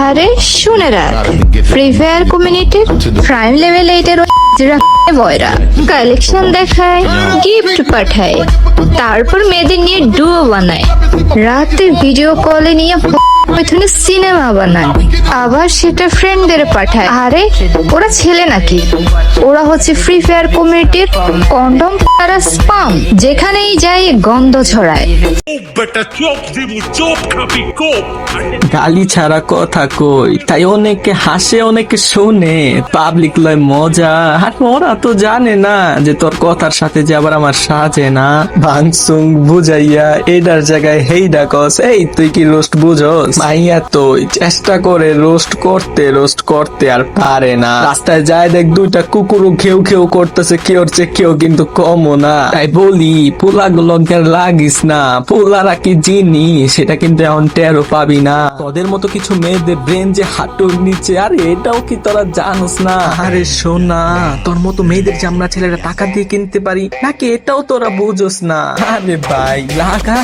আরে, শুনে রাখ। ফ্রি ফায়ার কমিউনিটির প্রাইম লেভেল এইটের বয়রা কালেকশন দেখায় গিফট পাঠায়, তারপর মেয়েদের নিয়ে ডুয়ো বানায়। রাতে ভিডিও কলে নিয়ে পেছনে সিনেমা বানায়। আবার সেটা ফ্রেন্ডদের পাঠায়। আরে ওরা ছেলে নাকি? ওরা হচ্ছে ফ্রি ফায়ার কমিউনিটির কন্ডম তারা স্পাম যেখানেই যায় গন্ধ ছড়ায়। গালি ছাড়া কথা কই? তাই অনেকে হাসে অনেকে শোনে। পাবলিক লয় মজা। আর ওরা তো জানে না যে তোর কথার সাথে যে আবার আমার সাজে না। ভাংসুং বুঝাইয়া এটার জায়গায় হেইডা কস এই তুই কি রোস্ট বুঝস? মাইয়া তুই চেষ্টা করে রোস্ট করতে রোস্ট করতে আর পারে না। রাস্তায় যায় দেখ দুইটা কুকুরও খেউ খেউ করতেছে কেউর চেয়ে কেউ কিন্তু কমও না। তাই বলি পোলা গুলোকে লাগিস না। পোলারা কি জিনিস? সেটা কিন্তু এখন টেরও পাবি না। তোদের মতো কিছু মেয়েদের ব্রেন যে হাঁটুর নিচে আরে এটাও কি তোরা জানোস না? আরে শোনা তোর মতো মেয়েদের যে আমরা ছেলেরা টাকা দিয়ে কিনতে পারি নাকি এটাও তোরা বুঝোস না? আরে ভাই লাগা।